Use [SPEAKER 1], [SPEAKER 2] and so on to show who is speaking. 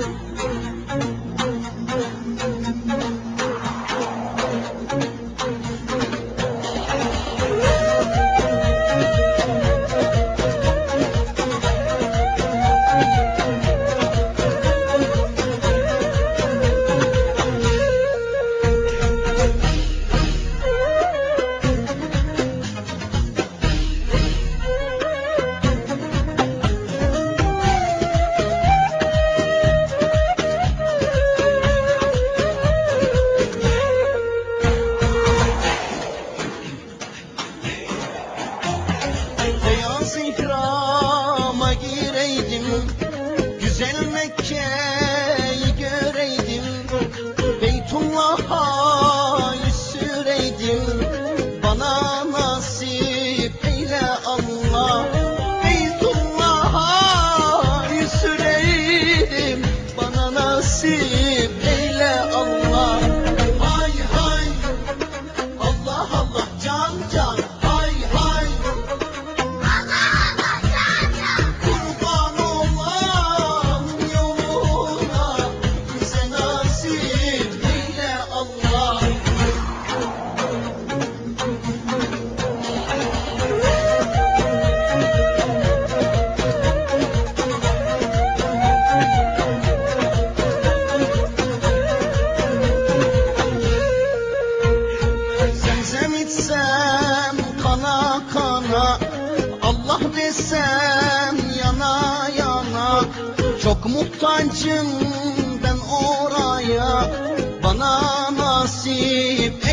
[SPEAKER 1] Thank you. Beyaz ihrama gireydim? Güzel Mekke'yi göreydim. Beytullah'a İçsem kana kana Allah desem yana yana. Çok muhtacım ben oraya Bana nasip